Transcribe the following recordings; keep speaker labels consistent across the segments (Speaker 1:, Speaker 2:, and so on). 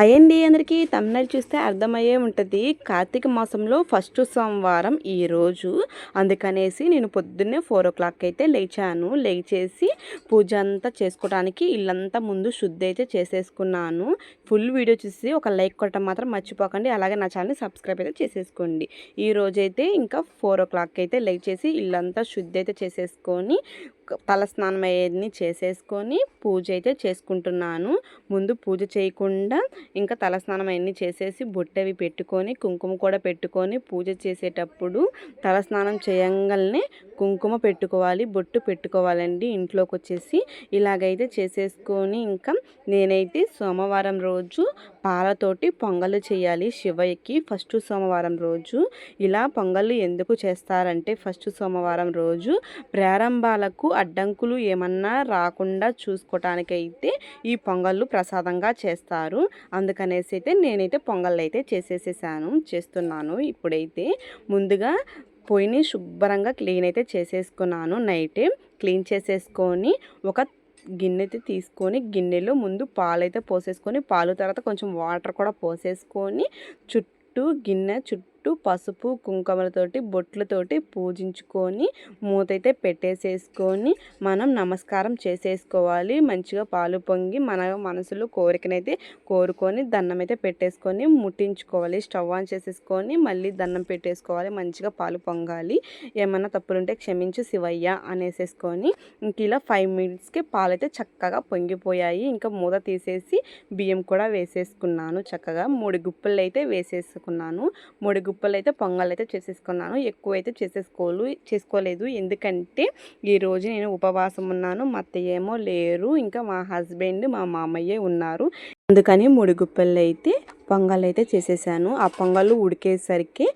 Speaker 1: అయ్యండి అందరికీ తమిళనాడు చూస్తే అర్థమయ్యే ఉంటుంది. కార్తీక మాసంలో ఫస్ట్ సోమవారం ఈరోజు అందుకనేసి నేను పొద్దున్నే ఫోర్ ఓ క్లాక్ అయితే లేచాను. లేచేసి పూజ అంతా చేసుకోవడానికి ఇల్లంతా ముందు శుద్ధి అయితే చేసేసుకున్నాను. ఫుల్ వీడియో చూసి ఒక లైక్ కొట్టడం మాత్రం మర్చిపోకండి. అలాగే నా ఛానల్ని సబ్స్క్రైబ్ అయితే చేసేసుకోండి. ఈ రోజైతే ఇంకా ఫోర్ ఓ క్లాక్ అయితే లేచేసి ఇల్లంతా శుద్ధి అయితే చేసేసుకొని తలస్నానం అయ్యేది చేసేసుకొని పూజ అయితే చేసుకుంటున్నాను. ముందు పూజ చేయకుండా ఇంకా తలస్నానం అవన్నీ చేసేసి బొట్టవి పెట్టుకొని కుంకుమ కూడా పెట్టుకొని పూజ చేసేటప్పుడు తలస్నానం చేయంగానే కుంకుమ పెట్టుకోవాలి బొట్టు పెట్టుకోవాలండి ఇంట్లోకి వచ్చేసి ఇలాగైతే చేసేసుకొని ఇంకా నేనైతే సోమవారం రోజు పాలతోటి పొంగలు చేయాలి శివయ్యకి ఫస్ట్ సోమవారం రోజు. ఇలా పొంగళ్ళు ఎందుకు చేస్తారంటే ఫస్ట్ సోమవారం రోజు ప్రారంభాలకు అడ్డంకులు ఏమన్నా రాకుండా చూసుకోవటానికైతే ఈ పొంగళ్ళు ప్రసాదంగా చేస్తారు. అందుకనేసి అయితే నేనైతే పొంగళ్ళు అయితే చేసేసేసాను చేస్తున్నాను ఇప్పుడైతే. ముందుగా పొయ్యిని శుభ్రంగా క్లీన్ అయితే చేసేసుకున్నాను. నైట్ క్లీన్ చేసేసుకొని ఒక గిన్నె అయితే తీసుకొని గిన్నెలో ముందు పాలు అయితే పోసేసుకొని పాలు తర్వాత కొంచెం వాటర్ కూడా పోసేసుకొని చుట్టూ గిన్నె చుట్టూ చుట్టూ పసుపు కుంకుమలతోటి బొట్లతోటి పూజించుకొని మూతైతే పెట్టేసేసుకొని మనం నమస్కారం చేసేసుకోవాలి. మంచిగా పాలు పొంగి మన మనసులో కోరికనైతే కోరుకొని దండం అయితే పెట్టేసుకొని ముట్టించుకోవాలి. స్టవ్ ఆన్ చేసేసుకొని మళ్ళీ దండం పెట్టేసుకోవాలి. మంచిగా పాలు పొంగాలి. ఏమన్నా తప్పులుంటే క్షమించు శివయ్య అనేసేసుకొని ఇంక ఇలా ఫైవ్ మినిట్స్కి పాలు అయితే చక్కగా పొంగిపోయాయి. ఇంకా మూత తీసేసి బియ్యం కూడా వేసేసుకున్నాను. చక్కగా మూడు గుప్పలు అయితే వేసేసుకున్నాను. మూడు గుప్పలు అయితే పొంగల్ అయితే చేసేసుకున్నాను. ఎక్కువ అయితే చేసేసుకోలు చేసుకోలేదు. ఎందుకంటే ఈరోజు నేను ఉపవాసం ఉన్నాను. మా అత్తయ్య ఏమో లేరు. ఇంకా మా హస్బెండ్ మా మామయ్య ఉన్నారు. అందుకని ముడుగుప్పలు అయితే పొంగల్ అయితే చేసేసాను. ఆ పొంగల్ ఉడికేసరికి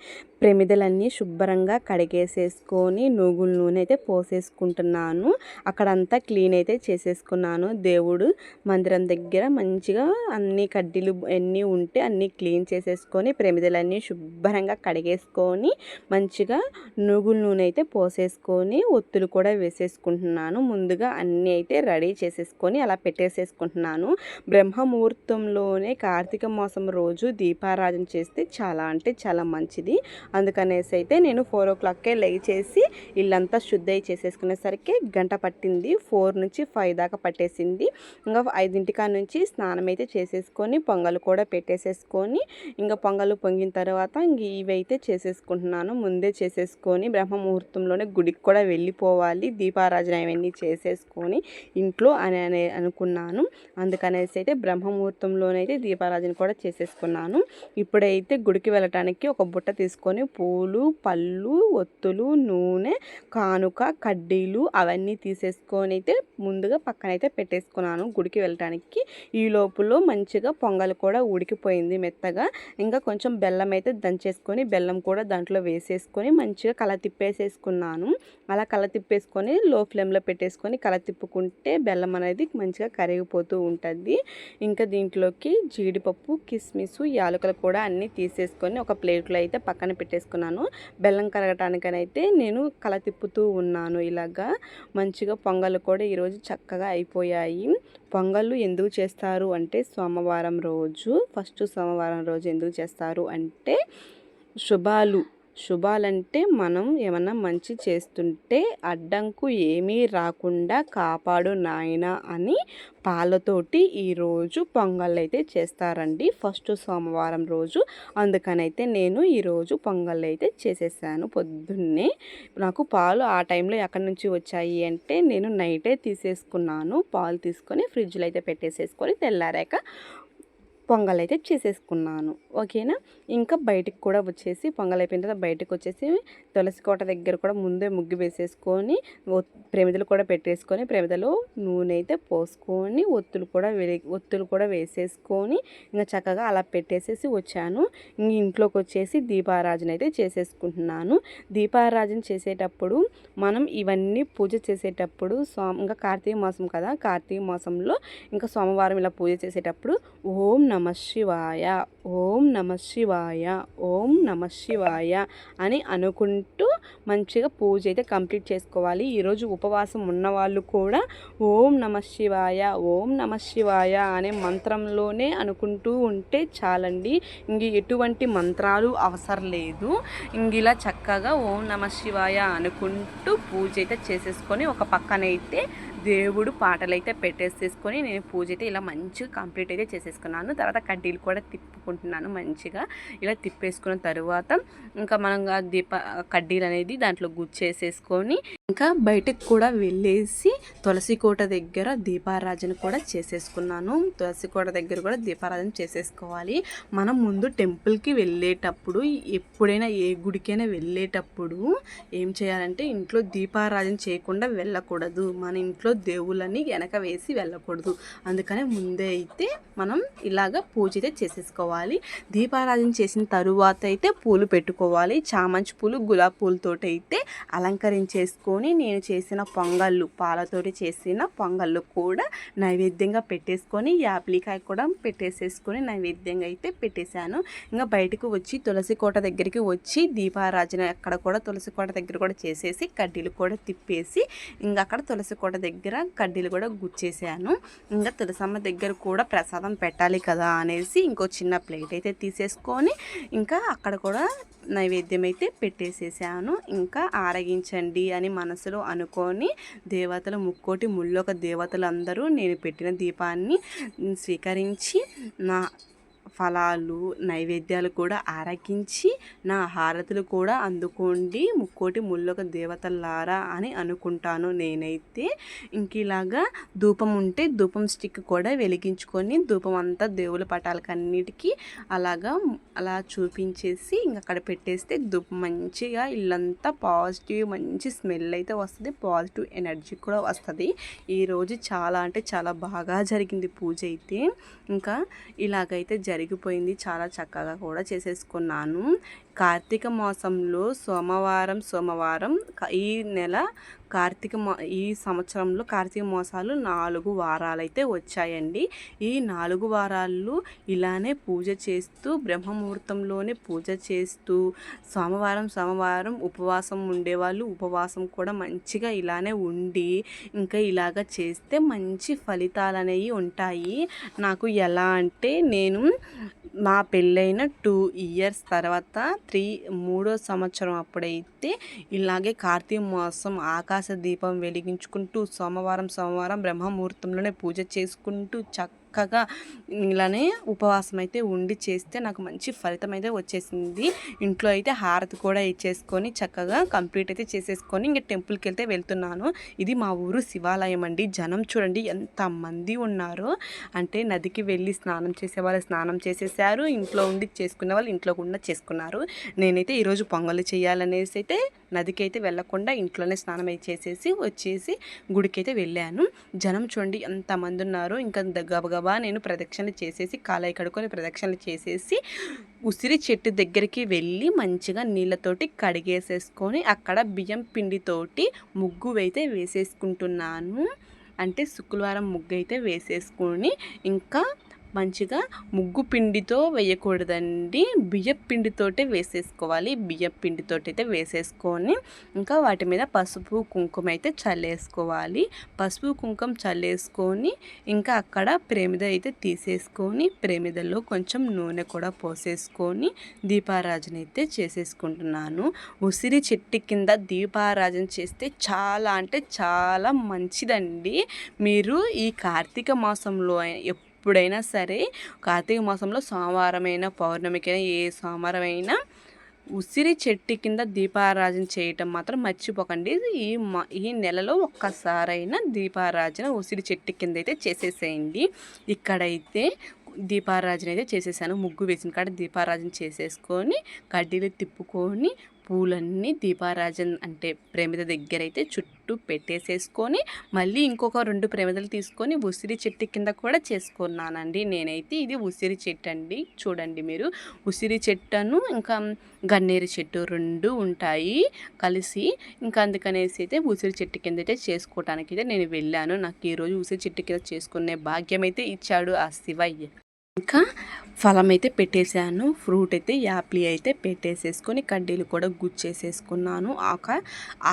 Speaker 1: ప్రమిదలన్నీ శుభ్రంగా కడిగేసేసుకొని నూగుల నూనె అయితే పోసేసుకుంటున్నాను. అక్కడంతా క్లీన్ అయితే చేసేసుకున్నాను. దేవుడు మందిరం దగ్గర మంచిగా అన్ని కడ్డీలు అన్నీ ఉంటే అన్నీ క్లీన్ చేసేసుకొని ప్రమిదలన్నీ శుభ్రంగా కడిగేసుకొని మంచిగా నూగుల నూనె అయితే పోసేసుకొని ఒత్తులు కూడా వేసేసుకుంటున్నాను. ముందుగా అన్నీ అయితే రెడీ చేసేసుకొని అలా పెట్టేసేసుకుంటున్నాను. బ్రహ్మముహూర్తంలోనే కార్తీక మాసం రోజు దీపారాధన చేస్తే చాలా అంటే చాలా మంచిది. అందుకనేసి అయితే నేను ఫోర్ ఓ క్లాక్కే చేసి ఇల్లంతా శుద్ధి చేసేసుకునేసరికి గంట పట్టింది. ఫోర్ నుంచి ఫైవ్ దాకా పట్టేసింది. ఇంకా ఐదింటికా నుంచి స్నానం అయితే చేసేసుకొని పొంగలు కూడా పెట్టేసేసుకొని ఇంకా పొంగలు పొంగిన తర్వాత ఇంక ఇవైతే చేసేసుకుంటున్నాను. ముందే చేసేసుకొని బ్రహ్మ ముహూర్తంలోనే గుడికి కూడా వెళ్ళిపోవాలి. దీపారాజన ఇవన్నీ చేసేసుకొని ఇంట్లో అని అనుకున్నాను. అందుకనేసి అయితే బ్రహ్మముహూర్తంలోనైతే దీపారాజన కూడా చేసేసుకున్నాను. ఇప్పుడైతే గుడికి వెళ్ళటానికి ఒక బుట్ట తీసుకొని పూలు పళ్ళు ఒత్తులు నూనె కానుక కడ్డీలు అవన్నీ తీసేసుకొని అయితే ముందుగా పక్కనైతే పెట్టేసుకున్నాను గుడికి వెళ్ళటానికి. ఈ లోపల మంచిగా పొంగల్ కూడా ఉడికిపోయింది మెత్తగా. ఇంకా కొంచెం బెల్లం అయితే దంచేసుకొని బెల్లం కూడా దాంట్లో వేసేసుకొని మంచిగా కల తిప్పేసేసుకున్నాను. అలా కల తిప్పేసుకొని లో ఫ్లేమ్లో పెట్టేసుకొని కల తిప్పుకుంటే బెల్లం అనేది మంచిగా కరిగిపోతూ ఉంటుంది. ఇంకా దీంట్లోకి జీడిపప్పు కిస్మిస్ యాలకులు కూడా అన్నీ తీసేసుకొని ఒక ప్లేట్లో అయితే పక్కన పెట్టేసుకున్నాను. బెల్లం కరగటానికనైతే నేను కల తిప్పుతూ ఉన్నాను ఇలాగా. మంచిగా పొంగల్ కూడా ఈరోజు చక్కగా అయిపోయాయి. పొంగళ్ళు ఎందుకు చేస్తారు అంటే సోమవారం రోజు ఫస్ట్ సోమవారం రోజు ఎందుకు చేస్తారు అంటే శుభాలు శుభాలంటే మనం ఏమన్నా మంచి చేస్తుంటే అడ్డంకు ఏమీ రాకుండా కాపాడు నాయన అని పాలతోటి ఈరోజు పొంగల్ అయితే చేస్తారండి. ఫస్ట్ సోమవారం రోజు అందుకనైతే నేను ఈరోజు పొంగల్ అయితే చేసేసాను పొద్దున్నే. నాకు పాలు ఆ టైంలో ఎక్కడి నుంచి వచ్చాయి అంటే నేను నైటే తీసేసుకున్నాను. పాలు తీసుకొని ఫ్రిడ్జ్లో అయితే పెట్టేసేసుకొని తెల్లారాక పొంగల్ అయితే చేసేసుకున్నాను. ఓకేనా? ఇంకా బయటికి కూడా వచ్చేసి పొంగల్ అయిపోయిన తర్వాత బయటకు వచ్చేసి తులసి కోట దగ్గర కూడా ముందే ముగ్గు వేసేసుకొని ప్రమిదలు కూడా పెట్టేసుకొని ప్రేమిదలు నూనె అయితే పోసుకొని ఒత్తులు కూడా ఒత్తులు కూడా వేసేసుకొని ఇంకా చక్కగా అలా పెట్టేసేసి వచ్చాను. ఇంట్లోకి వచ్చేసి దీపారాజన అయితే చేసేసుకుంటున్నాను. దీపారాజన చేసేటప్పుడు మనం ఇవన్నీ పూజ చేసేటప్పుడు సోమ ఇంకా కార్తీక మాసం కదా కార్తీక మాసంలో ఇంకా సోమవారం ఇలా పూజ చేసేటప్పుడు ఓం నమ శివాయ. ఓం నమ శివాయ. ఓం నమ శివాయ అని అనుకుంటూ మంచిగా పూజ అయితే కంప్లీట్ చేసుకోవాలి. ఈరోజు ఉపవాసం ఉన్నవాళ్ళు కూడా ఓం నమ శివాయ ఓం నమ శివాయ అనే మంత్రంలోనే అనుకుంటూ ఉంటే చాలండి. ఇంక ఎటువంటి మంత్రాలు అవసరం లేదు. ఇంక ఇలా చక్కగా ఓం నమ శివాయ అనుకుంటూ పూజ అయితే చేసేసుకొని ఒక పక్కనైతే దేవుడు పాటలు అయితే పెట్టేసేసుకొని నేను పూజ అయితే ఇలా మంచిగా కంప్లీట్ అయితే చేసేసుకున్నాను. తర్వాత కడ్డీలు కూడా తిప్పుకుంటున్నాను మంచిగా. ఇలా తిప్పేసుకున్న తర్వాత ఇంకా మనం దీప కడ్డీలు అనేది దాంట్లో గుచ్చేసేసుకొని ఇంకా బయటకు కూడా వెళ్ళేసి తులసి కోట దగ్గర దీపారాజన కూడా చేసేసుకున్నాను. తులసి కోట దగ్గర కూడా దీపారాజన చేసేసుకోవాలి. మనం ముందు టెంపుల్కి వెళ్ళేటప్పుడు ఎప్పుడైనా ఏ గుడికైనా వెళ్ళేటప్పుడు ఏం చేయాలంటే ఇంట్లో దీపారాజన చేయకుండా వెళ్ళకూడదు. మన ఇంట్లో దేవుళ్ళని వెనక వేసి వెళ్ళకూడదు. అందుకనే ముందే అయితే మనం ఇలాగ పూజ అయితే చేసేసుకోవాలి. దీపారాజన చేసిన తరువాత అయితే పూలు పెట్టుకోవాలి. చామంతి పూలు గులాబీ పూలతో అయితే అలంకరించేసుకొని నేను చేసిన పొంగళ్ళు పాలతోటి చేసిన పొంగళ్ళు కూడా నైవేద్యంగా పెట్టేసుకొని యాప్లికాయ కూడా పెట్టేసేసుకొని నైవేద్యంగా అయితే పెట్టేశాను. ఇంకా బయటకు వచ్చి తులసి కోట దగ్గరికి వచ్చి దీపారాజన అక్కడ కూడా తులసి కోట దగ్గర కూడా చేసేసి కడ్డీలు కూడా తిప్పేసి ఇంకా అక్కడ తులసి కోట దగ్గర కడ్డీలు కూడా గుచ్చేసాను ఇంకా తులసమ్మ దగ్గర కూడా ప్రసాదం పెట్టాలి కదా అనేసి ఇంకో చిన్న ప్లేట్ అయితే తీసేసుకొని ఇంకా అక్కడ కూడా నైవేద్యం అయితే పెట్టేసేసాను ఇంకా ఆరగించండి అని మనసులో అనుకొని దేవతలు ముక్కోటి ముళ్ళొక దేవతలు అందరూ నేను పెట్టిన దీపాన్ని స్వీకరించి నా ఫలాలు నైవేద్యాలు కూడా ఆరగించి నా హారతులు కూడా అందుకోండి. ముక్కోటి ముళ్ళొక దేవతల్లారా అని అనుకుంటాను నేనైతే. ఇంక ఇలాగా ధూపం ఉంటే ధూపం స్టిక్ కూడా వెలిగించుకొని ధూపం అంతా దేవుల పటాలకన్నిటికీ అలాగా అలా చూపించేసి ఇంక అక్కడ పెట్టేస్తే ధూపం మంచిగా ఇల్లంతా పాజిటివ్ మంచి స్మెల్ అయితే వస్తుంది పాజిటివ్ ఎనర్జీ కూడా వస్తుంది. ఈరోజు చాలా అంటే చాలా బాగా జరిగింది పూజ అయితే. ఇంకా ఇలాగైతే జరిగి జరిగిపోయింది చాలా చక్కగా కూడా చేసేసుకున్నాను. కార్తీక మాసంలో సోమవారం సోమవారం ఈ నెల కార్తీక మా ఈ సంవత్సరంలో కార్తీక మాసాలు నాలుగు వారాలు అయితే వచ్చాయండి. ఈ నాలుగు వారాలు ఇలానే పూజ చేస్తూ బ్రహ్మముహూర్తంలోనే పూజ చేస్తూ సోమవారం సోమవారం ఉపవాసం ఉండేవాళ్ళు ఉపవాసం కూడా మంచిగా ఇలానే ఉండి ఇంకా ఇలాగ చేస్తే మంచి ఫలితాలు అనేవి ఉంటాయి. నాకు ఎలా అంటే నేను మా పెళ్ళైన టూ ఇయర్స్ తర్వాత త్రీ మూడో సంవత్సరం అప్పుడైతే ఇలాగే కార్తీక మాసం ఆకాశ దీపం వెలిగించుకుంటూ సోమవారం సోమవారం బ్రహ్మముహూర్తంలోనే పూజ చేసుకుంటూ చక్క చక్కగా ఇలానే ఉపవాసం అయితే ఉండి చేస్తే నాకు మంచి ఫలితం అయితే వచ్చేసింది. ఇంట్లో అయితే హారతి కూడా ఇచ్చేసుకొని చక్కగా కంప్లీట్ అయితే చేసేసుకొని ఇంకా టెంపుల్కి వెళ్తే వెళ్తున్నాను. ఇది మా ఊరు శివాలయం అండి. జనం చూడండి ఎంతమంది ఉన్నారో. అంటే నదికి వెళ్ళి స్నానం చేసే వాళ్ళు స్నానం చేసేసారు. ఇంట్లో ఉండి చేసుకునే వాళ్ళు ఇంట్లో కూడా చేసుకున్నారు. నేనైతే ఈరోజు పొంగలు చేయాలనేసి అయితే నదికి అయితే వెళ్ళకుండా ఇంట్లోనే స్నానం అయితే చేసేసి వచ్చేసి గుడికి అయితే వెళ్ళాను. జనం చూడండి ఎంతమంది ఉన్నారు. ఇంకా గబగబ బాబా నేను ప్రదక్షిణ చేసేసి కాలై కడుకొని ప్రదక్షిణలు చేసేసి ఉసిరి చెట్టు దగ్గరికి వెళ్ళి మంచిగా నీళ్ళతోటి కడిగేసేసుకొని అక్కడ బియ్యం పిండితోటి ముగ్గు అయితే వేసేసుకుంటున్నాను. అంటే శుక్రవారం ముగ్గు అయితే వేసేసుకొని ఇంకా మంచిగా ముగ్గు పిండితో వేయకూడదండి. బియ్య పిండితోటే వేసేసుకోవాలి. బియ్య పిండితోటి అయితే వేసేసుకొని ఇంకా వాటి మీద పసుపు కుంకుమ అయితే చల్లేసుకోవాలి. పసుపు కుంకుమ చల్లేసుకొని ఇంకా అక్కడ ప్రేమిద అయితే తీసేసుకొని ప్రేమిదలో కొంచెం నూనె కూడా పోసేసుకొని దీపారాజన అయితే చేసేసుకుంటున్నాను. ఉసిరి చెట్టు కింద దీపారాజన చేస్తే చాలా అంటే చాలా మంచిదండి. మీరు ఈ కార్తీక మాసంలో ఎప్పుడైనా సరే కార్తీక మాసంలో సోమవారమైన పౌర్ణమికైనా ఏ సోమవారమైనా ఉసిరి చెట్టు కింద దీపారాజన చేయటం మాత్రం మర్చిపోకండి. ఈ ఈ నెలలో ఒక్కసారైనా దీపారాజన ఉసిరి చెట్టు కింద అయితే చేసేసేయండి. ఇక్కడైతే దీపారాజన అయితే చేసేసాను. ముగ్గు వేసిన కాడ దీపారాజన చేసేసుకొని కడ్డీలు తిప్పుకొని పూలన్నీ దీపారాజన్ అంటే ప్రమిద దగ్గర అయితే చుట్టూ పెట్టేసేసుకొని మళ్ళీ ఇంకొక రెండు ప్రేమిదలు తీసుకొని ఉసిరి చెట్టు కింద కూడా చేసుకున్నానండి. నేనైతే ఇది ఉసిరి చెట్టు అండి. చూడండి మీరు. ఉసిరి చెట్టును ఇంకా గన్నేరు చెట్టు రెండు ఉంటాయి కలిసి. ఇంకా అందుకనేసి అయితే ఉసిరి చెట్టు కింద అయితే చేసుకోవటానికి అయితే నేను వెళ్ళాను. నాకు ఈరోజు ఉసిరి చెట్టు కింద చేసుకునే భాగ్యం అయితే ఇచ్చాడు ఆ శివయ్య. ఇంకా ఫలం అయితే పెట్టేశాను. ఫ్రూట్ అయితే యాప్లీ అయితే పెట్టేసేసుకొని కడ్డీలు కూడా గుచ్చేసేసుకున్నాను. ఆక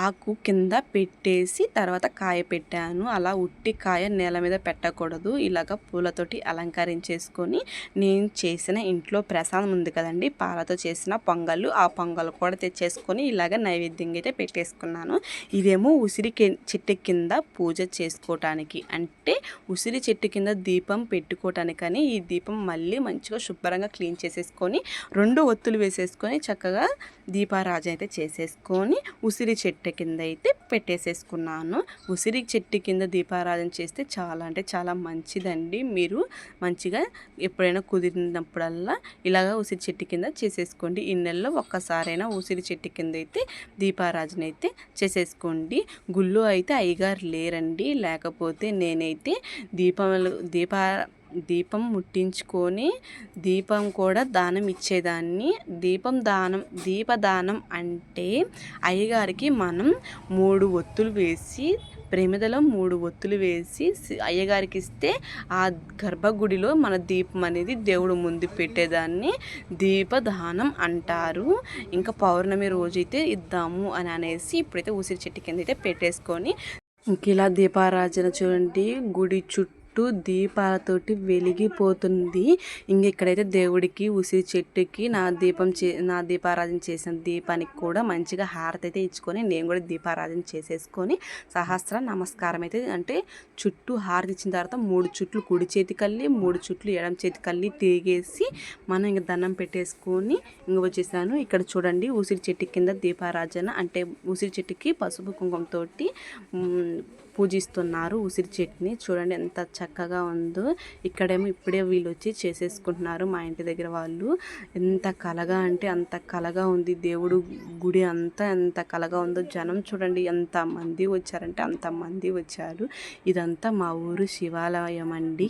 Speaker 1: ఆకు కింద పెట్టేసి తర్వాత కాయ పెట్టాను. అలా ఉట్టి కాయ నేల మీద పెట్టకూడదు. ఇలాగ పూలతోటి అలంకరించేసుకొని నేను చేసిన ఇంట్లో ప్రసాదం ఉంది కదండి పాలతో చేసిన పొంగళ్ళు ఆ పొంగల్ కూడా తెచ్చేసుకొని ఇలాగ నైవేద్యంగా అయితే పెట్టేసుకున్నాను. ఇదేమో ఉసిరి చెట్టు కింద పూజ చేసుకోవటానికి అంటే ఉసిరి చెట్టు కింద దీపం పెట్టుకోవటానికని ఈ దీపం మళ్ళీ మంచిగా శుభ్రంగా క్లీన్ చేసేసుకొని రెండు ఒత్తులు వేసేసుకొని చక్కగా దీపారాజన అయితే చేసేసుకొని ఉసిరి చెట్టు కింద అయితే పెట్టేసేసుకున్నాను. ఉసిరి చెట్టు కింద దీపారాధన చేస్తే చాలా అంటే చాలా మంచిదండి. మీరు మంచిగా ఎప్పుడైనా కుదిరినప్పుడల్లా ఇలాగ ఉసిరి చెట్టు కింద చేసేసుకోండి. ఈ నెలలో ఒక్కసారైనా ఉసిరి చెట్టు కింద అయితే దీపారాజన అయితే చేసేసుకోండి. గుళ్ళు అయితే అయ్యగారు లేరండి. లేకపోతే నేనైతే దీపాలు దీపా దీపం ముట్టించుకొని దీపం కూడా దానం ఇచ్చేదాన్ని. దీపం దానం దీపదానం అంటే అయ్యగారికి మనం మూడు ఒత్తులు వేసి ప్రమిదలో మూడు ఒత్తులు వేసి అయ్యగారికి ఇస్తే ఆ గర్భగుడిలో మన దీపం అనేది దేవుడు ముందు పెట్టేదాన్ని. దీపదానం అంటారు. ఇంకా పౌర్ణమి రోజైతే ఇద్దాము అని అనేసి ఇప్పుడైతే ఉసిరి చెట్టు కింద అయితే పెట్టేసుకొని ఇంక ఇలా దీపారాజన చూడండి. గుడి చుట్టూ చుట్టూ దీపాలతోటి వెలిగిపోతుంది. ఇంక ఇక్కడైతే దేవుడికి ఉసిరి చెట్టుకి నా దీపం చే నా దీపారాధన చేసిన దీపానికి కూడా మంచిగా హారతి అయితే ఇచ్చుకొని నేను కూడా దీపారాధన చేసేసుకొని సహస్ర నమస్కారం అయితే అంటే చుట్టూ హారతి ఇచ్చిన తర్వాత మూడు చుట్లు కుడి చేతి కల్లి మూడు చుట్లు ఎడం చేతి కల్లి తిరిగేసి మనం ఇంక దండం పెట్టేసుకొని ఇంక వచ్చేసాను. ఇక్కడ చూడండి ఉసిరి చెట్టు కింద దీపారాజన అంటే ఉసిరి చెట్టుకి పసుపు కుంకుమతోటి పూజిస్తున్నారు. ఉసిరి చెట్ని చూడండి ఎంత చక్కగా ఉందో. ఇక్కడేమో ఇప్పుడే వీళ్ళు వచ్చి చేసేసుకుంటున్నారు మా ఇంటి దగ్గర వాళ్ళు. ఎంత కలగా అంటే అంత కలగా ఉంది. దేవుడు గుడి అంతా ఎంత కలగా ఉందో. జనం చూడండి ఎంత మంది వచ్చారంటే అంత మంది వచ్చారు. ఇదంతా మా ఊరు శివాలయం అండి.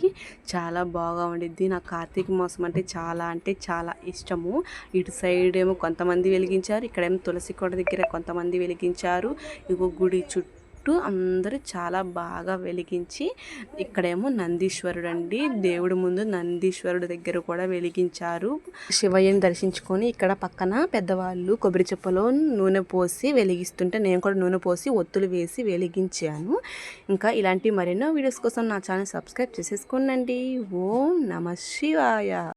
Speaker 1: చాలా బాగా ఉండిద్ది. నాకు కార్తీక మాసం అంటే చాలా అంటే చాలా ఇష్టము. ఇటు సైడ్ ఏమో కొంతమంది వెలిగించారు. ఇక్కడేమో తులసి కోట దగ్గర కొంతమంది వెలిగించారు. ఇంకో గుడి చుట్టూ అందరూ చాలా బాగా వెలిగించి ఇక్కడేమో నందీశ్వరుడు అండి దేవుడి ముందు నందీశ్వరుడు దగ్గర కూడా వెలిగించారు. శివయ్యని దర్శించుకొని ఇక్కడ పక్కన పెద్దవాళ్ళు కొబ్బరి చెప్పలో నూనె పోసి వెలిగిస్తుంటే నేను కూడా నూనె పోసి ఒత్తులు వేసి వెలిగించాను. ఇంకా ఇలాంటి మరెన్నో వీడియోస్ కోసం నా ఛానల్ సబ్స్క్రైబ్ చేసేసుకోనండి. ఓం నమ శివాయ.